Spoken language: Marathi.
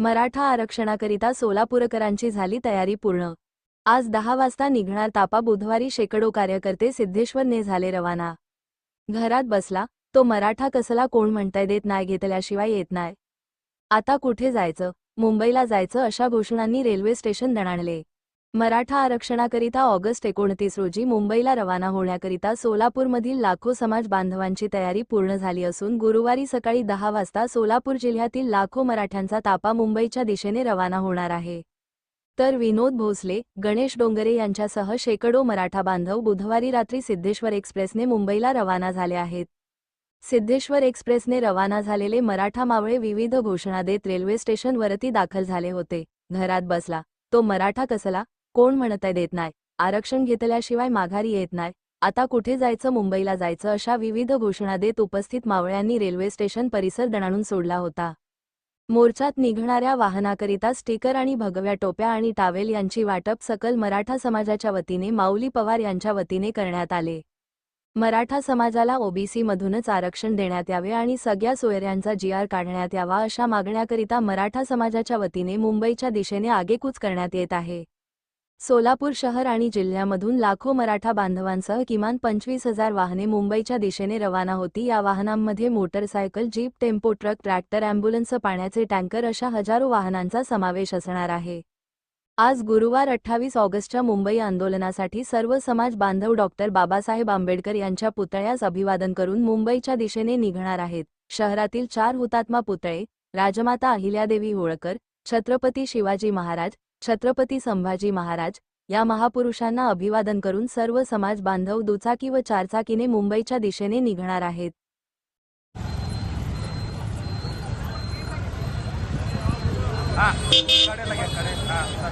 मराठा आरक्षणाकरिता सोलापूरकरांची झाली तयारी पूर्ण. आज दहा वाजता निघणार तापा बुधवारी शेकडो कार्यकर्ते सिद्धेश्वरने झाले रवाना. घरात बसला तो मराठा कसला कोण म्हणताय देत नाही घेतल्याशिवाय येत नाही. आता कुठे जायचं? मुंबईला जायचं अशा घोषणांनी रेल्वे स्टेशन दणाणले. मराठा आरक्षणाकरिता ऑगस्ट एकोणतीस रोजी मुंबईला रवाना होण्याकरिता सोलापूरमधील लाखो समाज बांधवांची तयारी पूर्ण झाली असून गुरुवारी सकाळी दहा वाजता सोलापूर जिल्ह्यातील लाखो मराठ्यांचा तापा मुंबईच्या दिशेने रवाना होणार आहे. तर विनोद भोसले गणेश डोंगरे यांच्यासह शेकडो मराठा बांधव बुधवारी रात्री सिद्धेश्वर एक्सप्रेसने मुंबईला रवाना झाले आहेत. सिद्धेश्वर एक्सप्रेसने रवाना झालेले मराठा मावळे विविध घोषणा देत रेल्वे स्टेशनवरती दाखल झाले होते. घरात बसला. तो मराठा कसला? कोण म्हणतंय देत नाही. आरक्षण घेतल्याशिवाय माघारी येत नाही. आता कुठे जायचं? मुंबईला जायचं? अशा विविध घोषणा देत उपस्थित मावळ्यांनी रेल्वे स्टेशन परिसर दणाणून सोडला होता. मोर्चात निघणाऱ्या वाहनाकरिता स्टिकर आणि भगव्या टोप्या आणि टावेल यांची वाटप सकल मराठा समाजाच्या वतीने माऊली पवार यांच्या वतीने करण्यात आले. मराठा समाजाला ओबीसी मधूनच आरक्षण देण्यात यावे आणि सगळ्या सोयऱ्यांचा जीआर काढण्यात यावा अशा मागण्याकरिता मराठा समाजाच्या वतीने मुंबईच्या दिशेने आगेकूच करण्यात येत आहे. सोलापूर शहर आणि जिल्ह्यामधून लाखो मराठा बांधवांसह किमान पंचवीस हजार वाहने मुंबईच्या दिशेने रवाना होती. या वाहनांमध्ये motorcycle jeep tempo truck tractor ambulance पाण्याचे टँकर अशा हजारो वाहनांचा समावेश असणार आहे. आज गुरुवार अठ्ठावीस ऑगस्टच्या मुंबई आंदोलनासाठी सर्व समाज बांधव डॉक्टर बाबासाहेब आंबेडकर यांच्या पुतळ्यास अभिवादन करून मुंबईच्या दिशेने निघणार आहेत. शहरातील चार हुतात्मा पुतळे राजमाता अहिल्यादेवी होळकर छत्रपती शिवाजी महाराज छत्रपती संभाजी महाराज या महापुरुषांना अभिवादन करून सर्व समाज बांधव दुचाकी व चारचाकीने मुंबईच्या दिशेने निघणार आहेत. हा कडे हा.